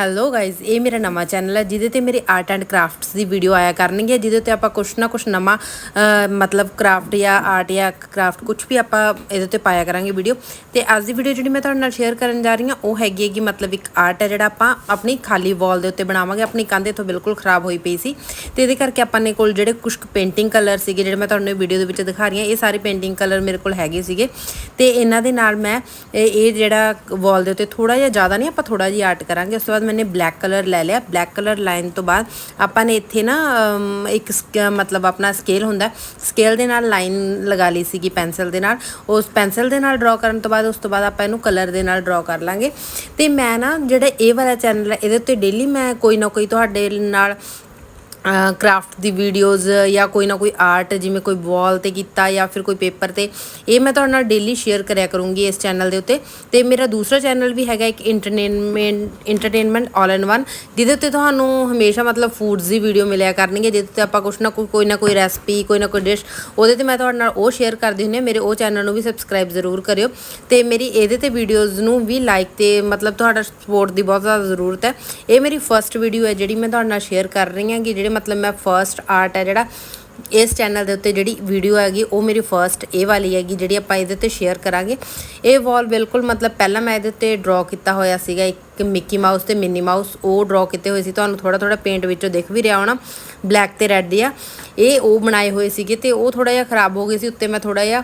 Hello guys ਇਹ ਮੇਰਾ ਨਵਾਂ ਚੈਨਲ ਹੈ, ਜਿਹਦੇ ਤੇ ਮੇਰੇ ਆਰਟ ਐਂਡ ਕਰਾਫਟਸ ਦੀ ਵੀਡੀਓ ਆਇਆ ਕਰਨਗੇ, ਜਿਹਦੇ ਤੇ ਆਪਾਂ ਕੁਛ ਨਾ ਕੁਛ ਨਵਾਂ ਮਤਲਬ ਕਰਾਫਟ ਜਾਂ ਆਰਟ ਜਾਂ ਕਰਾਫਟ ਕੁਛ ਵੀ ਆਪਾਂ ਇਹਦੇ ਤੇ ਪਾਇਆ ਕਰਾਂਗੇ ਵੀਡੀਓ ਤੇ ਅੱਜ ਦੀ ਵੀਡੀਓ ਜਿਹੜੀ ਮੈਂ ਤੁਹਾਡੇ ਨਾਲ ਸ਼ੇਅਰ ਕਰਨ ਜਾ ਰਹੀ ਹਾਂ, ਉਹ ਹੈਗੀ ਹੈ ਕਿ ਮਤਲਬ ਇੱਕ ਆਰਟ ਹੈ, ਜਿਹੜਾ ਆਪਾਂ ਆਪਣੀ ਖਾਲੀ ਵਾਲ ਦੇ ਉੱਤੇ ਬਣਾਵਾਂਗੇ, ਆਪਣੀ ਕੰਧ ਇੱਥੋਂ ਬਿਲਕੁਲ ਖਰਾਬ ਹੋਈ ਪਈ ਸੀ। ਤੇ ਇਹਦੇ ਕਰਕੇ ਆਪਾਂ ਨੇ ਕੋਲ ਜਿਹੜੇ ਕੁਝ ਪੇਂਟਿੰਗ ਕਲਰ ਸੀਗੇ, ਜਿਹੜੇ ਮੈਂ ਤੁਹਾਨੂੰ ਵੀਡੀਓ ਦੇ ਵਿੱਚ ਦਿਖਾ ਰਹੀ ਹਾਂ, ਇਹ ਸਾਰੇ ਪੇਂਟਿੰਗ ਕਲਰ ਮੇਰੇ ਕੋਲ ਹੈਗੇ ਸੀਗੇ। ਤੇ ਇਹਨਾਂ ਦੇ ਨਾਲ ਮੈਂ, ਇਹ ਇਹ ਜਿਹੜਾ ਵਾਲ ਦੇ ਉੱਤੇ ਥੋੜਾ ਜਿਹਾ ਜ਼ਿਆਦਾ ਨਹੀਂ, ਆਪਾਂ ਥੋੜਾ ਜਿਹਾ ਆਰਟ ਕਰਾਂਗੇ, ਉਸ ਤੋਂ ਬਾਅਦ ਮੈਨੇ ਬਲੈਕ ਕਲਰ ਲੈ ਲਿਆ। ਬਲੈਕ ਕਲਰ ਲਾਈਨ ਤੋਂ ਬਾਅਦ ਆਪਾਂ ਨੇ ਇੱਥੇ ਨਾ ਇੱਕ ਸਕ- ਮਤਲਬ ਆਪਣਾ ਸਕੇਲ ਹੁੰਦਾ ਸਕੇਲ ਦੇ ਨਾਲ ਲਾਈਨ ਲਗਾ ਲਈ ਸੀਗੀ ਪੈਨਸਲ ਦੇ ਨਾਲ। ਉਸ ਪੈਨਸਲ ਦੇ ਨਾਲ ਡਰਾ ਕਰਨ ਤੋਂ ਬਾਅਦ, ਉਸ ਤੋਂ ਬਾਅਦ ਆਪਾਂ ਇਹਨੂੰ ਕਲਰ ਦੇ ਨਾਲ ਡਰਾ ਕਰ ਲਾਂਗੇ। ਤੇ ਮੈਂ ਨਾ ਜਿਹੜਾ ਇਹ ਵਾਲਾ ਚੈਨਲ ਹੈ, ਇਹਦੇ ਉੱਤੇ ਡੇਲੀ ਮੈਂ ਕੋਈ ਨਾ ਕੋਈ ਤੁਹਾਡੇ ਨਾਲ ਕਰਾਫਟ ਦੀ ਵੀਡੀਓਜ਼ ਜਾਂ ਕੋਈ ਨਾ ਕੋਈ ਆਰਟ ਜਿਵੇਂ ਕੋਈ ਵਾਲ ਤੇ ਕੀਤਾ ਜਾਂ ਫਿਰ ਕੋਈ ਪੇਪਰ ਤੇ, ਇਹ ਮੈਂ ਤੁਹਾਡੇ ਨਾਲ ਡੇਲੀ ਸ਼ੇਅਰ ਕਰਿਆ ਕਰੂੰਗੀ ਇਸ ਚੈਨਲ ਦੇ ਉੱਤੇ। ਤੇ ਮੇਰਾ ਦੂਸਰਾ ਚੈਨਲ ਵੀ ਹੈਗਾ ਇੱਕ entertainment entertainment all in one ਜਿਹਦੇ ਉੱਤੇ ਤੁਹਾਨੂੰ ਹਮੇਸ਼ਾ ਮਤਲਬ ਫੂਡਸ ਦੀ ਵੀਡੀਓ ਮਿਲਿਆ ਕਰਨਗੇ, ਜਿਹਦੇ ਉੱਤੇ ਆਪਾਂ ਕੁਛ ਨਾ ਕੋਈ ਕੋਈ ਨਾ ਕੋਈ ਰੈਸਪੀ ਕੋਈ ਨਾ ਕੋਈ ਡਿਸ਼ ਉਹਦੇ ਤੇ ਮੈਂ ਤੁਹਾਡੇ ਨਾਲ ਉਹ ਸ਼ੇਅਰ ਕਰਦੀ ਹੁੰਦੀ ਹਾਂ। ਮੇਰੇ ਉਹ ਚੈਨਲ ਨੂੰ ਵੀ ਸਬਸਕ੍ਰਾਈਬ ਜ਼ਰੂਰ ਕਰਿਓ। ਤੇ ਮੇਰੀ ਇਹਦੇ ਤੇ ਵੀਡੀਓਜ਼ ਨੂੰ ਵੀ ਲਾਈਕ ਤੇ ਮਤਲਬ ਤੁਹਾਡਾ ਸਪੋਰਟ ਦੀ ਬਹੁਤ ਜ਼ਿਆਦਾ ਜ਼ਰੂਰਤ ਹੈ। ਇਹ ਮੇਰੀ ਫਰਸਟ ਵੀਡੀਓ ਹੈ ਜਿਹੜੀ ਮੈਂ ਤੁਹਾਡੇ ਨਾਲ ਸ਼ੇਅਰ ਕਰ ਰਹੀ ਹਾਂ ਕਿ ਜਿਹੜੇ ਮਤਲਬ ਮੈਂ ਫਰਸਟ ਆਰਟ ਹੈ ਜਿਹੜਾ, ਇਸ ਚੈਨਲ ਦੇ ਉੱਤੇ ਜਿਹੜੀ ਵੀਡੀਓ ਹੈਗੀ, ਉਹ ਮੇਰੀ ਫਰਸਟ ਇਹ ਵਾਲੀ ਹੈਗੀ, ਜਿਹੜੀ ਆਪਾਂ ਇਹਦੇ ਤੇ ਸ਼ੇਅਰ ਕਰਾਂਗੇ। ਇਹ ਵਾਲ ਬਿਲਕੁਲ ਮਤਲਬ ਪਹਿਲਾਂ ਮੈਂ ਇਹਦੇ ਉੱਤੇ ਡਰਾ ਕੀਤਾ ਹੋਇਆ ਸੀਗਾ, ਇੱਕ ਮਿੱਕੀ ਮਾਊਸ ਤੇ ਮਿੰਨੀ ਮਾਊਸ ਉਹ ਡਰਾ ਕੀਤੇ ਹੋਏ ਸੀ। ਤੁਹਾਨੂੰ ਥੋੜਾ ਥੋੜਾ ਪੇਂਟ ਵਿੱਚੋਂ ਦਿਖ ਵੀ ਰਿਹਾ ਹੋਣਾ ਬਲੈਕ ਤੇ ਰੈੱਡ ਆ। ਇਹ ਉਹ ਬਣਾਏ ਹੋਏ ਸੀਗੇ ਤੇ ਉਹ ਥੋੜਾ ਜਿਹਾ ਖਰਾਬ ਹੋ ਗਏ ਸੀ, ਉੱਤੇ ਮੈਂ ਥੋੜਾ ਜਿਹਾ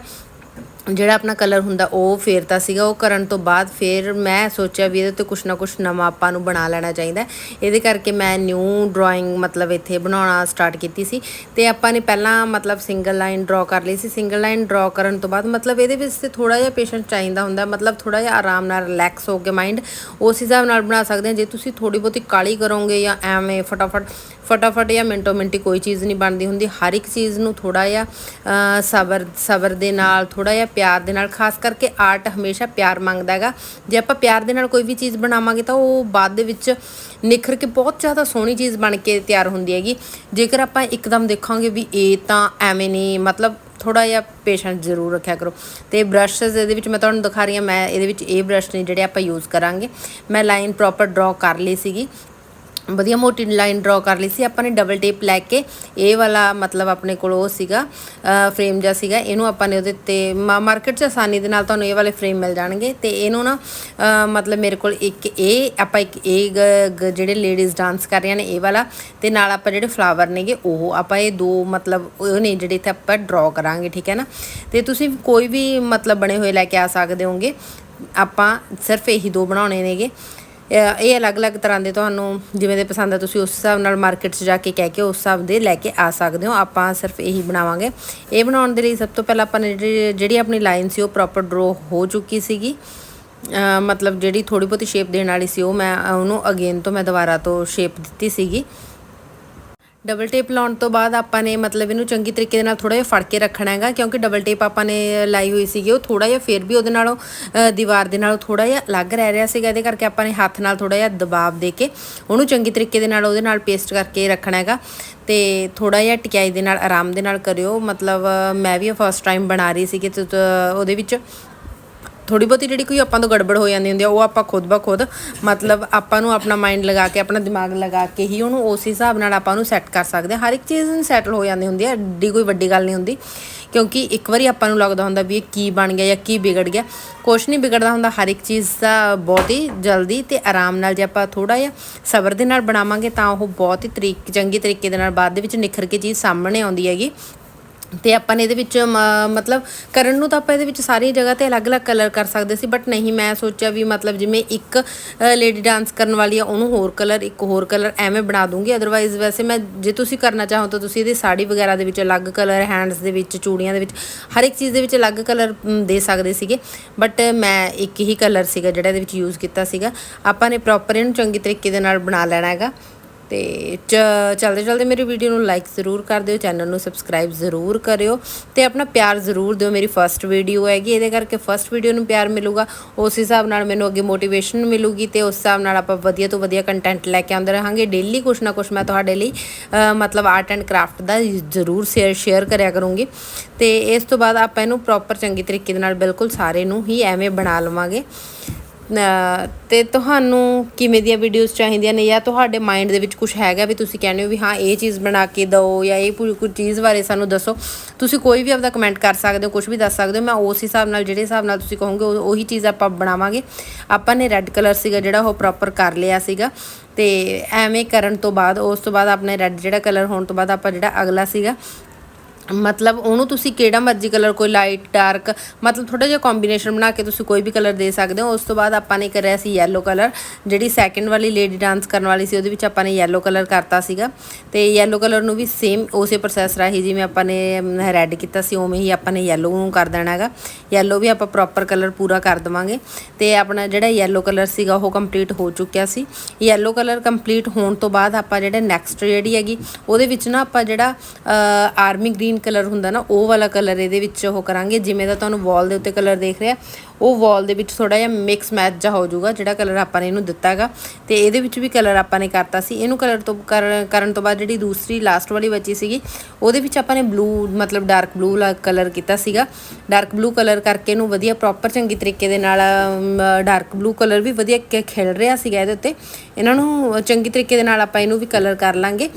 ਜਿਹੜਾ ਆਪਣਾ ਕਲਰ ਹੁੰਦਾ ਉਹ ਫੇਰਤਾ ਸੀਗਾ, ਉਹ ਕਰਨ ਤੋਂ ਬਾਅਦ ਫਿਰ ਮੈਂ ਸੋਚਿਆ ਵੀ ਇਹਦੇ ਤੇ ਕੁਛ ਨਾ ਕੁਛ ਨਵਾਂ ਆਪਾਂ ਨੂੰ ਬਣਾ ਲੈਣਾ ਚਾਹੀਦਾ ਇਹਦੇ ਕਰਕੇ ਮੈਂ ਨਿਊ ਡਰਾਇੰਗ ਮਤਲਬ ਇੱਥੇ ਬਣਾਉਣਾ ਸਟਾਰਟ ਕੀਤੀ ਸੀ ਤੇ ਆਪਾਂ ਨੇ ਪਹਿਲਾਂ ਮਤਲਬ ਸਿੰਗਲ ਲਾਈਨ ਡਰਾ ਕਰ ਲਈ ਸੀ। ਸਿੰਗਲ ਲਾਈਨ ਡਰਾ ਕਰਨ ਤੋਂ ਬਾਅਦ ਮਤਲਬ ਇਹਦੇ ਵਿੱਚ ਤੇ ਥੋੜਾ ਜਿਹਾ ਪੇਸ਼ੈਂਟ ਚਾਹੀਦਾ ਹੁੰਦਾ ਮਤਲਬ ਥੋੜਾ ਜਿਹਾ ਆਰਾਮ ਨਾਲ ਰਿਲੈਕਸ ਹੋ ਕੇ ਮਾਈਂਡ ਉਸ ਹਿਸਾਬ ਨਾਲ ਬਣਾ ਸਕਦੇ ਹਾਂ। ਜੇ ਤੁਸੀਂ ਥੋੜੀ ਬਹੁਤੀ ਕਾਲੀ ਕਰੋਗੇ ਜਾਂ ਐਵੇਂ ਫਟਾਫਟ ਫਟਾਫਟ ਜਾਂ ਮਿੰਟੋ ਮਿੰਟੀ ਕੋਈ ਚੀਜ਼ ਨਹੀਂ ਬਣਦੀ ਹੁੰਦੀ। ਹਰ ਇੱਕ ਚੀਜ਼ ਨੂੰ ਥੋੜਾ ਜਿਹਾ ਸਬਰ ਸਬਰ ਦੇ ਨਾਲ ਥੋੜਾ ਜਿਹਾ ਪਿਆਰ ਦੇ ਨਾਲ, ਖਾਸ ਕਰਕੇ ਆਰਟ ਹਮੇਸ਼ਾ ਪਿਆਰ ਮੰਗਦਾ ਹੈਗਾ। ਜੇ ਆਪਾਂ ਪਿਆਰ ਦੇ ਨਾਲ ਕੋਈ ਵੀ ਚੀਜ਼ ਬਣਾਵਾਂਗੇ ਤਾਂ ਉਹ ਬਾਅਦ ਦੇ ਵਿੱਚ ਨਿਖਰ ਕੇ ਬਹੁਤ ਜ਼ਿਆਦਾ ਸੋਹਣੀ ਚੀਜ਼ ਬਣ ਕੇ ਤਿਆਰ ਹੁੰਦੀ ਹੈਗੀ। ਜੇਕਰ ਆਪਾਂ ਇੱਕਦਮ ਦੇਖਾਂਗੇ ਵੀ ਇਹ ਤਾਂ ਐਵੇਂ ਨਹੀਂ, ਮਤਲਬ ਥੋੜਾ ਜਿਹਾ ਪੇਸ਼ੈਂਸ ਜ਼ਰੂਰ ਰੱਖਿਆ ਕਰੋ। ਤੇ ਬ੍ਰਸ਼ਸ ਇਹਦੇ ਵਿੱਚ ਮੈਂ ਤੁਹਾਨੂੰ ਦਿਖਾ ਰਹੀ ਹਾਂ, ਮੈਂ ਇਹਦੇ ਵਿੱਚ ਇਹ ਬ੍ਰਸ਼ ਨੇ ਜਿਹੜੇ ਆਪਾਂ ਯੂਜ਼ ਕਰਾਂਗੇ। ਮੈਂ ਲਾਈਨ ਪ੍ਰੋਪਰ ਡਰਾ ਕਰ ਲਈ ਸੀਗੀ। ਵਧੀਆ ਮੋਟੀ ਲਾਈਨ ਡਰਾ ਕਰ ਲਈ ਸੀ। ਆਪਾਂ ਨੇ ਡਬਲ ਟੇਪ ਲੈ ਕੇ ਇਹ ਵਾਲਾ ਮਤਲਬ ਆਪਣੇ ਕੋਲ ਉਹ ਸੀਗਾ ਫਰੇਮ ਜਿਹਾ ਸੀਗਾ, ਇਹਨੂੰ ਆਪਾਂ ਨੇ ਉਹਦੇ ਤੇ ਮਾਰਕੀਟ 'ਚ ਆਸਾਨੀ ਦੇ ਨਾਲ ਤੁਹਾਨੂੰ ਇਹ ਵਾਲੇ ਫਰੇਮ ਮਿਲ ਜਾਣਗੇ ਤੇ ਇਹਨੂੰ ਨਾ ਮਤਲਬ ਮੇਰੇ ਕੋਲ ਇੱਕ ਇਹ ਆਪਾਂ ਇੱਕ ਇਹ ਗ- ਜਿਹੜੇ ਲੇਡੀਜ਼ ਡਾਂਸ ਕਰ ਰਹੀਆਂ ਨੇ ਇਹ ਵਾਲਾ ਤੇ ਨਾਲ ਆਪਾਂ ਜਿਹੜੇ ਫਲਾਵਰ ਨੇਗੇ ਉਹ ਆਪਾਂ ਇਹ ਦੋ ਮਤਲਬ ਉਹ ਨੇ ਜਿਹੜੇ ਇੱਥੇ ਆਪਾਂ ਡਰਾ ਕਰਾਂਗੇ, ਠੀਕ ਹੈ ਨਾ? ਤੇ ਤੁਸੀਂ ਕੋਈ ਵੀ ਮਤਲਬ ਬਣੇ ਹੋਏ ਲੈ ਕੇ ਆ ਸਕਦੇ ਹੋਗੇ। ਆਪਾਂ ਸਿਰਫ ਇਹੀ ਦੋ ਬਣਾਉਣੇ ਨੇਗੇ। ਇਹ ਅਲੱਗ-ਅਲੱਗ ਤਰ੍ਹਾਂ ਦੇ ਤੁਹਾਨੂੰ ਜਿਵੇਂ ਦੇ ਪਸੰਦ ਆ, ਤੁਸੀਂ ਉਸ ਹਿਸਾਬ ਨਾਲ ਮਾਰਕੀਟ 'ਚ ਜਾ ਕੇ ਕਹਿ ਕੇ ਉਸ ਹਿਸਾਬ ਦੇ ਲੈ ਕੇ ਆ ਸਕਦੇ ਹੋ। ਆਪਾਂ ਸਿਰਫ ਇਹੀ ਬਣਾਵਾਂਗੇ। ਇਹ ਬਣਾਉਣ ਦੇ ਲਈ ਸਭ ਤੋਂ ਪਹਿਲਾਂ ਆਪਾਂ ਨੇ ਜਿਹੜੀ ਜਿਹੜੀ ਆਪਣੀ ਲਾਈਨ ਸੀ ਉਹ ਪ੍ਰੋਪਰ ਡਰੋ ਹੋ ਚੁੱਕੀ ਸੀਗੀ। ਮਤਲਬ ਜਿਹੜੀ ਥੋੜੀ ਬਹੁਤੀ ਸ਼ੇਪ ਦੇਣ ਵਾਲੀ ਸੀ ਉਹ ਮੈਂ ਉਹਨੂੰ ਅਗੇਨ ਤੋਂ ਮੈਂ ਦੁਬਾਰਾ ਤੋਂ ਸ਼ੇਪ ਦਿੱਤੀ ਸੀਗੀ। ਡਬਲ ਟੇਪ ਲਾਉਣ ਤੋਂ ਬਾਅਦ ਆਪਾਂ ਨੇ ਮਤਲਬ ਇਹਨੂੰ ਚੰਗੀ ਤਰੀਕੇ ਦੇ ਨਾਲ ਥੋੜਾ ਜਿਹਾ ਫੜ ਕੇ ਰੱਖਣਾ ਹੈਗਾ, ਕਿਉਂਕਿ ਡਬਲ ਟੇਪ ਆਪਾਂ ਨੇ ਲਾਈ ਹੋਈ ਸੀਗੀ, ਉਹ ਥੋੜਾ ਜਿਹਾ ਫਿਰ ਵੀ ਉਹਦੇ ਨਾਲੋਂ ਦੀਵਾਰ ਦੇ ਨਾਲੋਂ ਥੋੜਾ ਜਿਹਾ ਅਲੱਗ ਰਹਿ ਰਿਹਾ ਸੀਗਾ, ਇਹਦੇ ਕਰਕੇ ਆਪਾਂ ਨੇ ਹੱਥ ਨਾਲ ਥੋੜਾ ਜਿਹਾ ਦਬਾਅ ਦੇ ਕੇ ਉਹਨੂੰ ਚੰਗੀ ਤਰੀਕੇ ਦੇ ਨਾਲ ਉਹਦੇ ਨਾਲ ਪੇਸਟ ਕਰਕੇ ਰੱਖਣਾ ਹੈਗਾ ਤੇ ਥੋੜਾ ਜਿਹਾ ਟਿਕਾਈ ਦੇ ਨਾਲ, ਆਰਾਮ ਦੇ ਨਾਲ ਕਰਿਓ। ਮਤਲਬ ਮੈਂ ਵੀ ਫਸਟ ਟਾਈਮ ਬਣਾ ਰਹੀ ਸੀਗੀ ਤੇ ਉਹਦੇ ਵਿੱਚ ਥੋੜੀ ਬਹੁਤੀ ਜਿਹੜੀ ਕੋਈ ਆਪਾਂ ਤੋਂ ਗੜਬੜ ਹੋ ਜਾਂਦੀ ਹੁੰਦੀ ਆ, ਉਹ ਆਪਾਂ ਖੁਦ ਬਾ ਖੁਦ ਮਤਲਬ ਆਪਾਂ ਨੂੰ ਆਪਣਾ ਮਾਈਂਡ ਲਗਾ ਕੇ, ਆਪਣਾ ਦਿਮਾਗ ਲਗਾ ਕੇ ਹੀ ਉਹਨੂੰ ਉਸ ਹਿਸਾਬ ਨਾਲ ਆਪਾਂ ਉਹਨੂੰ ਸੈੱਟ ਕਰ ਸਕਦੇ ਹਾਂ। ਹਰ ਇੱਕ ਚੀਜ਼ ਨੂੰ ਸੈਟਲ ਹੋ ਜਾਂਦੀ ਹੁੰਦੀ ਹੈ ਐਡੀ ਕੋਈ ਵੱਡੀ ਗੱਲ ਨਹੀਂ ਹੁੰਦੀ। ਕਿਉਂਕਿ ਇੱਕ ਵਾਰੀ ਆਪਾਂ ਨੂੰ ਲੱਗਦਾ ਹੁੰਦਾ ਵੀ ਇਹ ਕੀ ਬਣ ਗਿਆ ਜਾਂ ਕੀ ਵਿਗੜ ਗਿਆ। ਕੁਛ ਨਹੀਂ ਵਿਗੜਦਾ ਹੁੰਦਾ, ਹਰ ਇੱਕ ਚੀਜ਼ ਦਾ ਬਹੁਤ ਹੀ ਜਲਦੀ ਤੇ ਆਰਾਮ ਨਾਲ ਜੇ ਆਪਾਂ ਥੋੜਾ ਜਿਹਾ ਸਬਰ ਦੇ ਨਾਲ ਬਣਾਵਾਂਗੇ ਤਾਂ ਉਹ ਬਹੁਤ ਹੀ ਤਰੀਕ, ਚੰਗੀ ਤਰੀਕੇ ਦੇ ਨਾਲ ਬਾਅਦ ਦੇ ਵਿੱਚ ਨਿਖਰ ਕੇ ਚੀਜ਼ ਸਾਹਮਣੇ ਆਉਂਦੀ ਹੈਗੀ। ਤੇ ਆਪਾਂ ਨੇ ਇਹਦੇ ਵਿੱਚ ਮ- ਮਤਲਬ ਕਰਨ ਨੂੰ ਤਾਂ ਆਪਾਂ ਇਹਦੇ ਵਿੱਚ ਸਾਰੀ ਜਗ੍ਹਾ ਤੇ ਅਲੱਗ-ਅਲੱਗ ਕਲਰ ਕਰ ਸਕਦੇ ਸੀ ਬਟ ਨਹੀਂ, ਮੈਂ ਸੋਚਿਆ ਵੀ ਮਤਲਬ ਜਿਵੇਂ ਇੱਕ ਲੇਡੀ ਡਾਂਸ ਕਰਨ ਵਾਲੀ ਆ, ਉਹਨੂੰ ਹੋਰ ਕਲਰ ਇੱਕ ਹੋਰ ਕਲਰ ਐਵੇਂ ਬਣਾ ਦੂੰਗੀ ਅਦਰਵਾਈਜ਼ ਵੈਸੇ ਮੈਂ, ਜੇ ਤੁਸੀਂ ਕਰਨਾ ਚਾਹੋ ਤਾਂ ਤੁਸੀਂ ਇਹਦੀ ਸਾੜੀ ਵਗੈਰਾ ਦੇ ਵਿੱਚ ਅਲੱਗ ਕਲਰ ਹੈਂਡਸ ਦੇ ਵਿੱਚ, ਚੂੜੀਆਂ ਦੇ ਵਿੱਚ, ਹਰ ਇੱਕ ਚੀਜ਼ ਦੇ ਵਿੱਚ ਅਲੱਗ ਕਲਰ ਦੇ ਸਕਦੇ ਸੀਗੇ ਬਟ ਮੈਂ ਇੱਕ ਹੀ ਕਲਰ ਸੀਗਾ ਜਿਹੜਾ ਇਹਦੇ ਵਿੱਚ ਯੂਜ਼ ਕੀਤਾ ਸੀਗਾ, ਆਪਾਂ ਨੇ ਪ੍ਰੋਪਰ ਇਹਨੂੰ ਚੰਗੀ ਤਰੀਕੇ ਦੇ ਨਾਲ ਬਣਾ ਲੈਣਾ ਹੈਗਾ ਤੇ ਚ ਚਲਦੇ ਚਲਦੇ ਮੇਰੀ ਵੀਡੀਓ ਨੂੰ ਲਾਈਕ ਜ਼ਰੂਰ ਕਰ ਦਿਓ ਚੈਨਲ ਨੂੰ ਸਬਸਕ੍ਰਾਈਬ ਜ਼ਰੂਰ ਕਰਿਓ ਤੇ ਆਪਣਾ ਪਿਆਰ ਜ਼ਰੂਰ ਦਿਓ। ਮੇਰੀ ਫਰਸਟ ਵੀਡੀਓ ਹੈਗੀ, ਇਹਦੇ ਕਰਕੇ ਫਰਸਟ ਵੀਡੀਓ ਨੂੰ ਪਿਆਰ ਮਿਲੂਗਾ, ਉਸ ਹਿਸਾਬ ਨਾਲ ਮੈਨੂੰ ਅੱਗੇ ਮੋਟੀਵੇਸ਼ਨ ਮਿਲੂਗੀ ਤੇ ਉਸ ਹਿਸਾਬ ਨਾਲ ਆਪਾਂ ਵਧੀਆ ਤੋਂ ਵਧੀਆ ਕੰਟੈਂਟ ਲੈ ਕੇ ਆਉਂਦੇ ਰਹਾਂਗੇ। ਡੇਲੀ ਕੁਛ ਨਾ ਕੁਛ ਮੈਂ ਤੁਹਾਡੇ ਲਈ ਮਤਲਬ ਆਰਟ ਐਂਡ ਕਰਾਫਟ ਦਾ ਜ਼ਰੂਰ ਸ਼ੇਅਰ ਸ਼ੇਅਰ ਕਰਿਆ ਕਰੂੰਗੀ। ਤੇ ਇਸ ਤੋਂ ਬਾਅਦ ਆਪਾਂ ਇਹਨੂੰ ਪ੍ਰੋਪਰ ਚੰਗੀ ਤਰੀਕੇ ਦੇ ਨਾਲ ਬਿਲਕੁਲ ਸਾਰੇ ਨੂੰ ਹੀ ਐਵੇਂ ਬਣਾ ਲਵਾਂਗੇ। ਤੇ ਤੁਹਾਨੂੰ ਕਿਵੇਂ ਦੀਆਂ ਵੀਡੀਓਜ਼ ਚਾਹੀਦੀਆਂ ਨੇ? ਜਾਂ ਤੁਹਾਡੇ ਮਾਈਂਡ ਦੇ ਵਿੱਚ ਕੁਝ ਹੈਗਾ ਵੀ ਤੁਸੀਂ ਕਹਿੰਦੇ ਹੋ ਵੀ ਹਾਂ, ਇਹ ਚੀਜ਼ ਬਣਾ ਕੇ ਦਿਓ ਜਾਂ ਇਹ ਪੂਰੀ ਕੋਈ ਚੀਜ਼ ਬਾਰੇ ਸਾਨੂੰ ਦੱਸੋ? ਤੁਸੀਂ ਕੋਈ ਵੀ ਆਪਦਾ ਕਮੈਂਟ ਕਰ ਸਕਦੇ ਹੋ ਕੁਝ ਵੀ ਦੱਸ ਸਕਦੇ ਹੋ। ਮੈਂ ਉਸ ਹਿਸਾਬ ਨਾਲ, ਜਿਹੜੇ ਹਿਸਾਬ ਨਾਲ ਤੁਸੀਂ ਕਹੋਗੇ, ਉਹੀ ਚੀਜ਼ ਆਪਾਂ ਬਣਾਵਾਂਗੇ। ਆਪਾਂ ਨੇ ਰੈੱਡ ਕਲਰ ਸੀਗਾ ਜਿਹੜਾ ਉਹ ਪ੍ਰੋਪਰ ਕਰ ਲਿਆ ਸੀਗਾ। ਤੇ ਐਵੇਂ ਕਰਨ ਤੋਂ ਬਾਅਦ, ਉਸ ਤੋਂ ਬਾਅਦ ਆਪਣੇ ਰੈੱਡ ਜਿਹੜਾ ਕਲਰ ਹੋਣ ਤੋਂ ਬਾਅਦ ਆਪਾਂ ਜਿਹੜਾ ਅਗਲਾ ਸੀਗਾ ਮਤਲਬ ਉਹਨੂੰ ਤੁਸੀਂ ਕਿਹੜਾ ਮਰਜ਼ੀ ਕਲਰ, ਕੋਈ ਲਾਈਟ ਡਾਰਕ ਮਤਲਬ ਥੋੜਾ ਜਿਹਾ ਕੰਬੀਨੇਸ਼ਨ ਬਣਾ ਕੇ ਤੁਸੀਂ ਕੋਈ ਵੀ ਕਲਰ ਦੇ ਸਕਦੇ ਹੋ। ਉਸ ਤੋਂ ਬਾਅਦ ਆਪਾਂ ਨੇ ਕਰਿਆ ਸੀ ਯੈਲੋ ਕਲਰ ਜਿਹੜੀ ਸੈਕਿੰਡ ਵਾਲੀ ਲੇਡੀ ਡਾਂਸ ਕਰਨ ਵਾਲੀ ਸੀ, ਉਹਦੇ ਵਿੱਚ ਆਪਾਂ ਨੇ ਯੈਲੋ ਕਲਰ ਕਰਤਾ ਸੀਗਾ। ਤੇ ਯੈਲੋ ਕਲਰ ਨੂੰ ਵੀ ਸੇਮ ਉਸੇ ਪ੍ਰੋਸੈਸ ਰਾਹੀਂ ਜਿਵੇਂ ਆਪਾਂ ਨੇ ਰੈੱਡ ਕੀਤਾ ਸੀ, ਉਵੇਂ ਹੀ ਆਪਾਂ ਨੇ ਯੈਲੋ ਨੂੰ ਕਰ ਦੇਣਾ ਹੈਗਾ। ਯੈਲੋ ਵੀ ਆਪਾਂ ਪ੍ਰੋਪਰ ਕਲਰ ਪੂਰਾ ਕਰ ਦਵਾਂਗੇ। ਤੇ ਆਪਣਾ ਜਿਹੜਾ ਯੈਲੋ ਕਲਰ ਸੀਗਾ, ਉਹ ਕੰਪਲੀਟ ਹੋ ਚੁੱਕਿਆ ਸੀ। ਯੈਲੋ ਕਲਰ ਕੰਪਲੀਟ ਹੋਣ ਤੋਂ ਬਾਅਦ ਆਪਾਂ ਜਿਹੜਾ ਨੈਕਸਟ ਜਿਹੜੀ ਹੈਗੀ, ਉਹਦੇ ਵਿੱਚ ਨਾ ਆਪਾਂ ਜਿਹੜਾ ਆਰਮੀ ਗ੍ਰੀਨ ਕਲਰ ਹੁੰਦਾ ਨਾ, ਉਹ ਵਾਲਾ ਕਲਰ ਇਹਦੇ ਵਿੱਚ ਉਹ ਕਰਾਂਗੇ। ਜਿਵੇਂ ਦਾ ਤੁਹਾਨੂੰ ਵਾਲ ਦੇ ਉੱਤੇ ਕਲਰ ਦੇਖ ਰਿਹਾ ਉਹ ਵਾਲ ਦੇ ਵਿੱਚ ਥੋੜਾ ਜਿਹਾ ਮਿਕਸ ਮੈਚ ਜਾ ਹੋ ਜਾਊਗਾ, ਜਿਹੜਾ ਕਲਰ ਆਪਾਂ ਨੇ ਇਹਨੂੰ ਦਿੱਤਾ ਹੈਗਾ। ਤੇ ਇਹਦੇ ਵਿੱਚ ਵੀ ਕਲਰ ਆਪਾਂ ਨੇ ਕਰਤਾ ਸੀ। ਇਹਨੂੰ ਕਲਰ ਤੋਂ ਕਰ- ਕਰਨ ਤੋਂ ਬਾਅਦ ਜਿਹੜੀ ਦੂਸਰੀ ਲਾਸਟ ਵਾਲੀ ਬਚੀ ਸੀਗੀ, ਉਹਦੇ ਵਿੱਚ ਆਪਾਂ ਨੇ ਬਲੂ ਮਤਲਬ ਡਾਰਕ ਬਲੂ ਕਲਰ ਕੀਤਾ ਸੀਗਾ। ਡਾਰਕ ਬਲੂ ਕਲਰ ਕਰਕੇ ਇਹਨੂੰ ਵਧੀਆ ਪ੍ਰੋਪਰ ਚੰਗੀ ਤਰੀਕੇ ਦੇ ਨਾਲ ਡਾਰਕ ਬਲੂ ਕਲਰ ਵੀ ਵਧੀਆ ਖਿਲ ਰਿਹਾ ਸੀਗਾ ਇਹਦੇ ਉੱਤੇ। ਇਹਨਾਂ ਨੂੰ ਚੰਗੀ ਤਰੀਕੇ ਦੇ ਨਾਲ ਆਪਾਂ ਇਹਨੂੰ ਵੀ ਕਲਰ ਕਰ ਲਾਂਗੇ।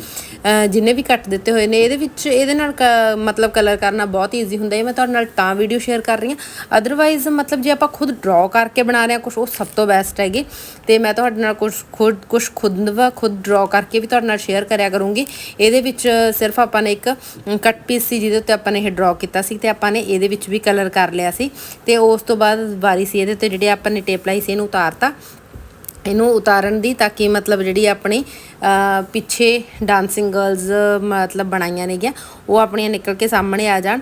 ਜਿੰਨੇ ਵੀ ਕੱਟ ਦਿੱਤੇ ਹੋਏ ਨੇ, ਇਹਦੇ ਵਿੱਚ, ਇਹਦੇ ਨਾਲ ਕ- ਮਤਲਬ ਕਲਰ ਕਰਨਾ ਬਹੁਤ ਈਜ਼ੀ ਹੁੰਦਾ ਹੈ। ਮੈਂ ਤੁਹਾਡੇ ਨਾਲ ਤਾਂ ਵੀਡੀਓ ਸ਼ੇਅਰ ਕਰ ਰਹੀ ਹਾਂ। ਅਦਰਵਾਈਜ਼ ਮਤਲਬ ਜੇ ਆਪਾਂ ਖੁਦ ਡਰਾ ਕਰਕੇ ਬਣਾ ਰਹੇ ਹਾਂ ਕੁਝ ਉਹ ਸਭ ਤੋਂ ਬੈਸਟ ਹੈਗੇ। ਤੇ ਮੈਂ ਤੁਹਾਡੇ ਨਾਲ ਕੁਝ ਖੁਦ ਕੁਝ ਖੁਦ ਖੁਦ ਡਰਾ ਕਰਕੇ ਵੀ ਤੁਹਾਡੇ ਨਾਲ ਸ਼ੇਅਰ ਕਰਿਆ ਕਰੂੰਗੀ। ਇਹਦੇ ਵਿੱਚ ਸਿਰਫ ਆਪਾਂ ਨੇ ਇੱਕ ਕੱਟ ਪੀਸ ਸੀ, ਜਿਹਦੇ ਉੱਤੇ ਆਪਾਂ ਨੇ ਇਹ ਡਰਾ ਕੀਤਾ ਸੀ ਤੇ ਆਪਾਂ ਨੇ ਇਹਦੇ ਵਿੱਚ ਵੀ ਕਲਰ ਕਰ ਲਿਆ ਸੀ। ਤੇ ਉਸ ਤੋਂ ਬਾਅਦ ਵਾਰੀ ਸੀ ਇਹਦੇ ਤੇ ਜਿਹੜੇ ਆਪਾਂ ਨੇ ਟੇਪ ਲਾਈ ਸੀ, ਇਹਨੂੰ ਉਤਾਰਤਾ। ਇਹਨੂੰ ਉਤਾਰਨ ਦੀ ਤਾਂ ਕਿ ਮਤਲਬ ਜਿਹੜੀ ਆਪਣੀ ਪਿੱਛੇ ਡਾਂਸਿੰਗ ਗਰਲਸ ਮਤਲਬ ਬਣਾਈਆਂ ਨੇਗੀਆਂ, ਉਹ ਆਪਣੀਆਂ ਨਿਕਲ ਕੇ ਸਾਹਮਣੇ ਆ ਜਾਣ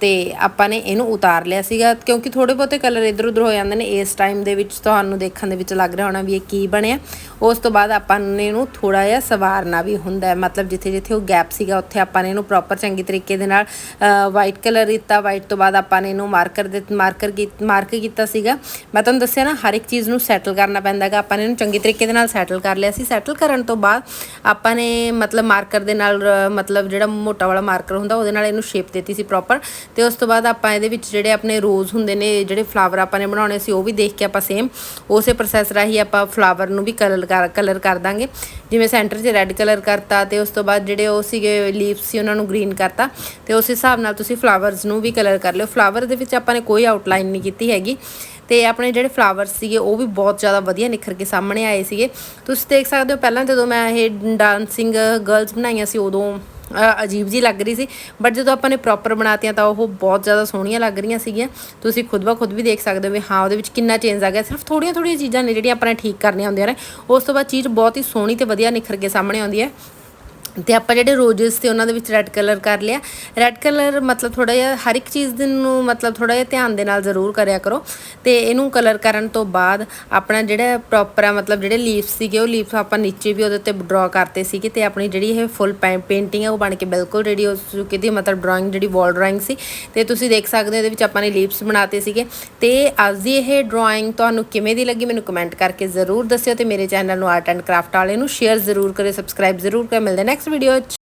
ਤੇ ਆਪਾਂ ਨੇ ਇਹਨੂੰ ਉਤਾਰ ਲਿਆ ਸੀਗਾ। ਕਿਉਂਕਿ ਥੋੜੇ ਬਹੁਤੇ ਕਲਰ ਇਧਰ ਉਧਰ ਹੋ ਜਾਂਦੇ ਨੇ, ਇਸ ਟਾਈਮ ਦੇ ਵਿੱਚ ਤੁਹਾਨੂੰ ਦੇਖਣ ਦੇ ਵਿੱਚ ਲੱਗ ਰਿਹਾ ਹੋਣਾ ਵੀ ਇਹ ਕੀ ਬਣਿਆ। ਉਸ ਤੋਂ ਬਾਅਦ ਆਪਾਂ ਨੇ ਇਹਨੂੰ ਥੋੜਾ ਜਿਹਾ ਸਵਾਰਨਾ ਵੀ ਹੁੰਦਾ ਮਤਲਬ ਜਿੱਥੇ ਜਿੱਥੇ ਉਹ ਗੈਪ ਸੀਗਾ, ਉੱਥੇ ਆਪਾਂ ਨੇ ਇਹਨੂੰ ਪ੍ਰੋਪਰ ਚੰਗੀ ਤਰੀਕੇ ਦੇ ਨਾਲ ਵਾਈਟ ਕਲਰ ਦਿੱਤਾ। ਵਾਈਟ ਤੋਂ ਬਾਅਦ ਆਪਾਂ ਨੇ ਇਹਨੂੰ ਮਾਰਕਰ ਦੇ ਮਾਰਕਰ ਮਾਰਕ ਕੀਤਾ ਸੀਗਾ। ਮੈਂ ਤੁਹਾਨੂੰ ਦੱਸਿਆ ਨਾ, ਹਰ ਇੱਕ ਚੀਜ਼ ਨੂੰ ਸੈਟਲ ਕਰਨਾ ਪੈਂਦਾ ਹੈਗਾ। ਆਪਾਂ ਨੇ ਇਹਨੂੰ ਚੰਗੀ ਤਰੀਕੇ ਦੇ ਨਾਲ ਸੈਟਲ ਕਰ ਲਿਆ ਸੀ। ਸੈਟਲ ਕਰਨ ਤੋਂ ਬਾਅਦ ਆਪਾਂ ਨੇ ਮਤਲਬ ਮਾਰਕਰ ਦੇ ਨਾਲ, ਮਤਲਬ ਜਿਹੜਾ ਮੋਟਾ ਵਾਲਾ ਮਾਰਕਰ ਹੁੰਦਾ, ਉਹਦੇ ਨਾਲ ਇਹਨੂੰ ਸ਼ੇਪ ਦਿੱਤੀ ਸੀ ਪ੍ਰੋਪਰ ਤੇ ਉਸ ਤੋਂ ਬਾਅਦ ਆਪਾਂ ਇਹਦੇ ਵਿੱਚ ਜਿਹੜੇ ਆਪਣੇ ਰੋਜ਼ ਹੁੰਦੇ ਨੇ, ਜਿਹੜੇ ਫਲਾਵਰ ਆਪਾਂ ਨੇ ਬਣਾਉਣੇ ਸੀ, ਉਹ ਵੀ ਦੇਖ ਕੇ ਆਪਾਂ ਸੇਮ ਉਸੇ ਪ੍ਰੋਸੈਸ ਰਾਹੀਂ ਆਪਾਂ ਫਲਾਵਰ ਨੂੰ ਵੀ ਕਲਰ ਕਰ ਕਲਰ ਕਰ ਦਾਂਗੇ। ਜਿਵੇਂ ਸੈਂਟਰ 'ਚ ਰੈੱਡ ਕਲਰ ਕਰਤਾ ਤੇ ਉਸ ਤੋਂ ਬਾਅਦ ਜਿਹੜੇ ਉਹ ਸੀਗੇ ਲੀਵਸ ਸੀ, ਉਹਨਾਂ ਨੂੰ ਗ੍ਰੀਨ ਕਰਤਾ। ਤੇ ਉਸ ਹਿਸਾਬ ਨਾਲ ਤੁਸੀਂ ਫਲਾਵਰਸ ਨੂੰ ਵੀ ਕਲਰ ਕਰ ਲਿਓ। ਫਲਾਵਰ ਦੇ ਵਿੱਚ ਆਪਾਂ ਨੇ ਕੋਈ ਆਊਟਲਾਈਨ ਨਹੀਂ ਕੀਤੀ ਹੈਗੀ। ਤੇ ਆਪਣੇ ਜਿਹੜੇ ਫਲਾਵਰਸ ਸੀਗੇ, ਉਹ ਵੀ ਬਹੁਤ ਜ਼ਿਆਦਾ ਵਧੀਆ ਨਿਖਰ ਕੇ ਸਾਹਮਣੇ ਆਏ ਸੀਗੇ। ਤੁਸੀਂ ਦੇਖ ਸਕਦੇ ਹੋ, ਪਹਿਲਾਂ ਜਦੋਂ ਮੈਂ ਇਹ ਡਾਂਸਿੰਗ ਗਰਲਸ ਬਣਾਈਆਂ ਸੀ, ਉਦੋਂ ਅਜੀਬ ਜੀ ਲੱਗ ਰਹੀ ਸੀ। ਬਟ ਜਦੋਂ ਆਪਾਂ ਨੇ ਪ੍ਰੋਪਰ ਬਣਾਤੀਆਂ, ਤਾਂ ਉਹ ਬਹੁਤ ਜ਼ਿਆਦਾ ਸੋਹਣੀਆਂ ਲੱਗ ਰਹੀਆਂ ਸੀਗੀਆਂ। ਤੁਸੀਂ ਖੁਦ ਬਾ ਖੁਦ ਵੀ ਦੇਖ ਸਕਦੇ ਹੋ ਵੀ, ਹਾਂ, ਉਹਦੇ ਵਿੱਚ ਕਿੰਨਾ ਚੇਂਜ ਆ ਗਿਆ। ਸਿਰਫ ਥੋੜੀਆਂ ਥੋੜੀਆਂ ਚੀਜ਼ਾਂ ਨੇ ਜਿਹੜੀਆਂ ਆਪਾਂ ਨੇ ਠੀਕ ਕਰਨੀਆਂ ਹੁੰਦੀਆਂ ਨੇ। ਉਸ ਤੋਂ ਬਾਅਦ ਚੀਜ਼ ਬਹੁਤ ਹੀ ਸੋਹਣੀ ਤੇ ਵਧੀਆ ਨਿਖਰ ਕੇ ਸਾਹਮਣੇ ਆਉਂਦੀ ਹੈ। ਤੇ ਆਪਾਂ ਜਿਹੜੇ ਰੋਜ਼ਸ ਤੇ ਉਹਨਾਂ ਦੇ ਵਿੱਚ ਰੈੱਡ ਕਲਰ ਕਰ ਲਿਆ। ਰੈੱਡ ਕਲਰ ਮਤਲਬ ਥੋੜਾ ਜਿਹਾ ਹਰ ਇੱਕ ਚੀਜ਼ ਦੇ ਨੂੰ ਮਤਲਬ ਥੋੜਾ ਜਿਹਾ ਧਿਆਨ ਦੇ ਨਾਲ ਜ਼ਰੂਰ ਕਰਿਆ ਕਰੋ। ਤੇ ਇਹਨੂੰ ਕਲਰ ਕਰਨ ਤੋਂ ਬਾਅਦ ਆਪਣਾ ਜਿਹੜਾ ਪ੍ਰੋਪਰ ਆ ਮਤਲਬ ਜਿਹੜੇ ਲੀਫਸ ਸੀਗੇ, ਉਹ ਲੀਫਸ ਆਪਾਂ ਨੀਚੇ ਵੀ ਉਹਦੇ ਉੱਤੇ ਡਰਾ ਕਰਤੇ ਸੀਗੇ ਤੇ ਆਪਣੀ ਜਿਹੜੀ ਇਹ ਫੁੱਲ ਪੇਂਟਿੰਗ ਆ, ਉਹ ਬਣ ਕੇ ਬਿਲਕੁਲ ਰੈਡੀ ਹੋ ਚੁੱਕੀ ਦੀ ਮਤਲਬ ਡਰਾਇੰਗ ਜਿਹੜੀ ਵਾਲ ਡਰਾਇੰਗ ਸੀ। ਤੇ ਤੁਸੀਂ ਦੇਖ ਸਕਦੇ ਹੋ ਇਹਦੇ ਵਿੱਚ ਆਪਾਂ ਨੇ ਲੀਫਸ ਬਣਾਤੇ ਸੀਗੇ। ਤੇ ਅੱਜ ਦੀ ਇਹ ਡਰਾਇੰਗ ਤੁਹਾਨੂੰ ਕਿਵੇਂ ਦੀ ਲੱਗੀ ਮੈਨੂੰ ਕਮੈਂਟ ਕਰਕੇ ਜ਼ਰੂਰ ਦੱਸਿਓ ਤੇ ਮੇਰੇ ਚੈਨਲ ਨੂੰ ਆਰਟ ਐਂਡ ਕਰਾਫਟ ਵਾਲੇ ਨੂੰ ਸ਼ੇਅਰ ਜ਼ਰੂਰ ਕਰਿਓ ਸਬਸਕ੍ਰਾਈਬ ਜ਼ਰੂਰ ਕਰਿਓ। ਮਿਲਦੇ ਨੇ ਵੀਡੀਓ 'ਚ